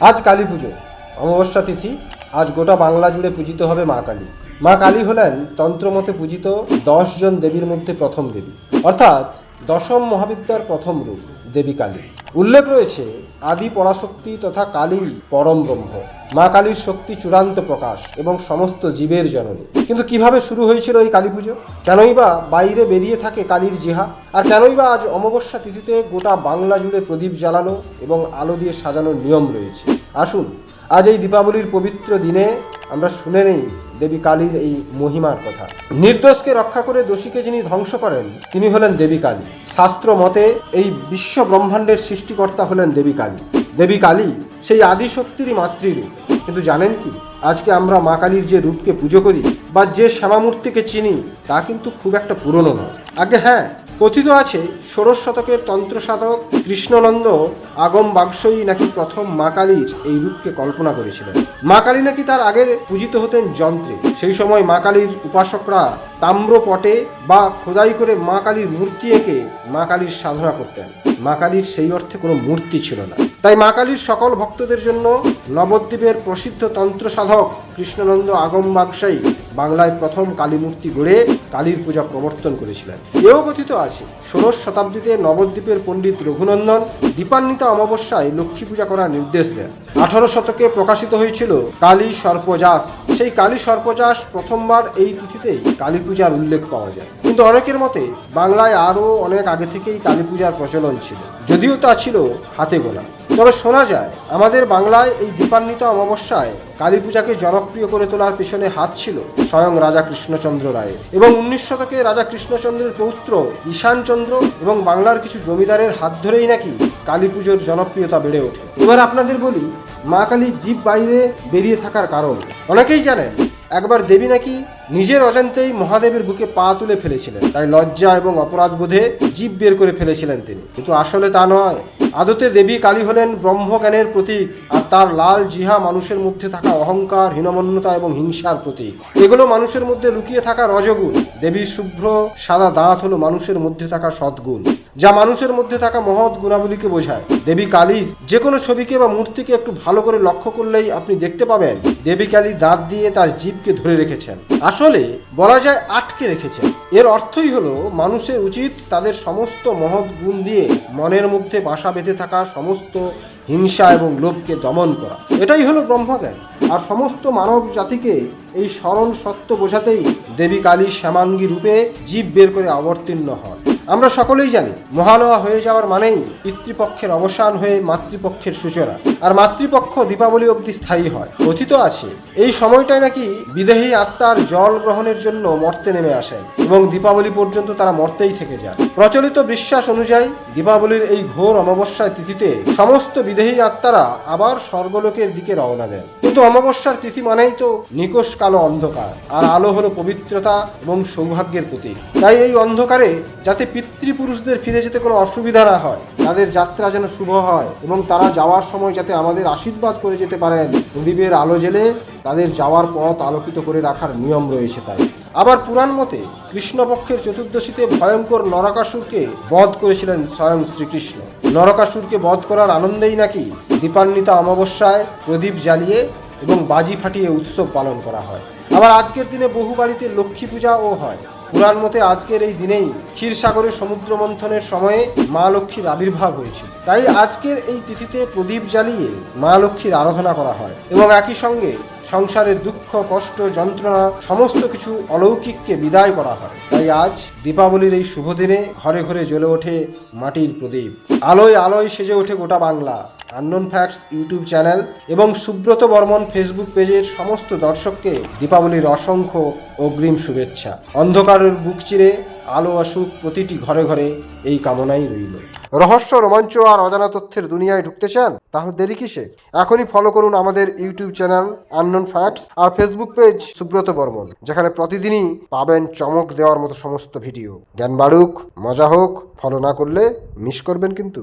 আজ কালী পুজো, অমাবস্যা তিথি, আজ গোটা বাংলা জুড়ে পূজিত হবে মা কালী। মা কালী হলেন তন্ত্রমতে পূজিত দশজন দেবীর মধ্যে প্রথম দেবী। অর্থাৎ দশম মহাবিদ্যার প্রথম রূপ। দেবী কালী। উল্লেখ রয়েছে, আদি পরাশক্তি তথা কালী পরম ব্রহ্ম। মা কালীর শক্তি চূড়ান্ত প্রকাশ এবং সমস্ত জীবের জননী। কিন্তু কীভাবে শুরু হয়েছিল এই কালী পুজো? কেনই বা বাইরে বেরিয়ে থাকে কালীর জিহা? আর কেনই বা আজ অমাবস্যা তিথিতে গোটা বাংলা জুড়ে প্রদীপ জ্বালানো এবং আলো দিয়ে সাজানোর নিয়ম রয়েছে? আসুন, আজ এই দীপাবলির পবিত্র দিনে আমরা শুনে নেই দেবী কালীর এই মহিমার কথা। নির্দোষকে রক্ষা করে দোষীকে যিনি ধ্বংস করেন, তিনি হলেন দেবী কালী। শাস্ত্র মতে এই বিশ্ব ব্রহ্মাণ্ডের সৃষ্টিকর্তা হলেন দেবী কালী। দেবী কালী সেই আদি শক্তিরই মাতৃরূপ। কিন্তু জানেন কি, আজকে আমরা মা কালীর যে রূপকে পুজো করি বা যে শ্যামামূর্তিকে চিনি, তা কিন্তু খুব একটা পুরনো নয়। আগে হ্যাঁ কথিত আছে, ষোড়শ শতকের তন্ত্র সাধক কৃষ্ণনন্দ আগম বাগসই নাকি প্রথম মা কালীর এই রূপকে কল্পনা করেছিলেন। মা কালী নাকি তার আগে পূজিত হতেন যন্ত্রে। সেই সময় মা কালীর উপাসকরা তাম্র পটে বা খোদাই করে মা কালীর মূর্তি এঁকে মা কালীর সাধনা করতেন। মা কালীর সেই অর্থে কোনো মূর্তি ছিল না। তাই মা কালীর সকল ভক্তদের জন্য নবদ্বীপের প্রসিদ্ধ তন্ত্র সাধক কৃষ্ণনন্দ আগম বাগসাই বাংলায় প্রথম কালী মূর্তি গড়ে কালীর পূজা প্রবর্তন করেছিলেন। এও কথিত আছে, ষোড়শ শতাব্দীতে নবদ্বীপের পণ্ডিত রঘুনন্দন দীপান্বিতা অমাবস্যায় লক্ষ্মী পূজা করার নির্দেশ দেন। আঠারো শতকে প্রকাশিত হয়েছিল কালী সর্পজাস সেই কালী সর্পজাস প্রথমবার এই তিথিতেই কালী পূজার উল্লেখ পাওয়া যায়। কিন্তু অনেকের মতে, বাংলায় আরও অনেক আগে থেকেই কালী পূজার প্রচলন ছিল। যদিও তা ছিল হাতে গোনা। তবে শোনা যায়, আমাদের বাংলায় এই দীপান্বিত অমাবস্যায় কালী পূজাকে জনপ্রিয় করে তোলার পেছনে হাত ছিল স্বয়ং রাজা কৃষ্ণচন্দ্র রায়ের। এবং উনিশ শতকে রাজা কৃষ্ণচন্দ্রের পৌত্র ঈশানচন্দ্র এবং বাংলার কিছু জমিদারের হাত ধরেই নাকি কালী পুজোর জনপ্রিয়তা বেড়ে ওঠে। এবার আপনাদের বলি, মা কালীর জীব বাইরে বেরিয়ে থাকার কারণ। অনেকেই জানেন, একবার দেবী নাকি নিজের অজান্তেই মহাদেবের বুকে পা তুলে ফেলেছিলেন। তাই লজ্জা এবং অপরাধ বোধে জীব বের করে ফেলেছিলেন তিনি। কিন্তু আসলে তা নয়। আদতে দেবী কালী হলেন ব্রহ্মজ্ঞানের প্রতীক, আর তার লাল জিহা মানুষের মধ্যে থাকা অহংকার, হীনমন্যতা এবং হিংসার প্রতীক। এগুলো মানুষের মধ্যে লুকিয়ে থাকা রজগুণ। দেবী শুভ্র, সাদা দাঁত হলো মানুষের মধ্যে থাকা সদ্গুণ। যা মানুষের মধ্যে থাকা মহৎ গুণাবলীকে বোঝায়। দেবী কালীর যে কোনো ছবিকে বা মূর্তিকে একটু ভালো করে লক্ষ্য করলেই আপনি দেখতে পাবেন, দেবী কালী দাঁত দিয়ে তার জীবকে ধরে রেখেছেন। আসলে বলা যায় আটকে রেখেছেন। এর অর্থই হলো মানুষের উচিত তাদের সমস্ত মহৎ গুণ দিয়ে মনের মধ্যে বাসা বেঁধে থাকা সমস্ত হিংসা এবং লোভকে দমন করা। এটাই হলো ব্রহ্মজ্ঞান। আর সমস্ত মানব জাতিকে এই সরল সত্য বোঝাতেই দেবী কালী শ্যামাঙ্গী রূপে জীব বের করে অবতীর্ণ হয় আমরা সকলেই জানি, মহালয়া হয়ে যাওয়ার মানেই পিতৃপক্ষের অবসান হয়ে মাতৃপক্ষের সূচনা আর মাতৃপক্ষ দীপাবলি অবধি স্থায়ী হয়। কথিত আছে, এই সময়টায় নাকি বিদেহী আত্মার জল গ্রহণের জন্য মর্তে নেমে আসেন এবং দীপাবলি পর্যন্ত তারা মর্তেই থেকে যায় প্রচলিত বিশ্বাস অনুযায়ী দীপাবলির এই ঘোর অমাবস্যার তিথিতে সমস্ত বিদেহী আত্মারা আবার স্বর্গলোকের দিকে রওনা দেন। কিন্তু অমাবস্যার তিথি মানেই তো নিকোষ কালো অন্ধকার, আর আলো হলো পবিত্রতা এবং সৌভাগ্যের প্রতীক। তাই এই অন্ধকারে যাতে পিতৃপুরুষদের ফিরে যেতে কোনো অসুবিধা না হয়। তাদের যাত্রা যেন শুভ হয় এবং তারা যাওয়ার সময় যাতে আমাদের আশীর্বাদ করে যেতে পারেন। প্রদীপের আলো জেলে তাদের যাওয়ার পথ আলোকিত করে রাখার নিয়ম রয়েছে তাই। আবার পুরাণ মতে কৃষ্ণপক্ষের চতুর্দশীতে ভয়ঙ্কর নরকাসুরকে বধ করেছিলেন স্বয়ং শ্রীকৃষ্ণ। নরকাসুরকে বধ করার আনন্দেই নাকি দীপান্বিতা অমাবস্যায় প্রদীপ জ্বালিয়ে এবং বাজি ফাটিয়ে উৎসব পালন করা হয়। আবার আজকের দিনে বহু বাড়িতে লক্ষ্মী পূজাও হয়। পুরাণ মতে আজকের এই দিনেই ক্ষীরসাগরের সমুদ্র মন্থনের সময়ে মা লক্ষ্মীর আবির্ভাব হয়েছিল তাই আজকের এই তিথিতে প্রদীপ জ্বালিয়ে মা লক্ষ্মীর আরাধনা করা হয় এবং একই সঙ্গে সংসারের দুঃখ, কষ্ট, যন্ত্রণা সমস্ত কিছু অলৌকিককে বিদায় করা হয়। তাই আজ দীপাবলির এই শুভ দিনে ঘরে ঘরে জ্বলে ওঠে মাটির প্রদীপ। আলোয় আলোয় সেজে ওঠে গোটা Bangla. Unknown facts YouTube channel এবং সুব্রত বর্মন ফেসবুক পেজের সমস্ত দর্শককে দীপাবলির অসংখ্য অগ্রিম শুভেচ্ছা। অন্ধকারের বুক চিরে আলো আসুক প্রতিটি ঘরে ঘরে, এই কামনাই রইল। রহস্য, রোমাঞ্চ আর অজানা তথ্যের দুনিয়ায় ঢুকতে চান? তাহলে দেরি কিসে? এখনই ফলো করুন আমাদের ইউটিউব চ্যানেল আননোন ফ্যাক্টস আর ফেসবুক পেজ সুব্রত বর্মন, যেখানে প্রতিদিনই পাবেন চমক দেওয়ার মতো সমস্ত ভিডিও। জ্ঞান বাড়ুক, মজা হোক ফলো না করলে মিস করবেন কিন্তু।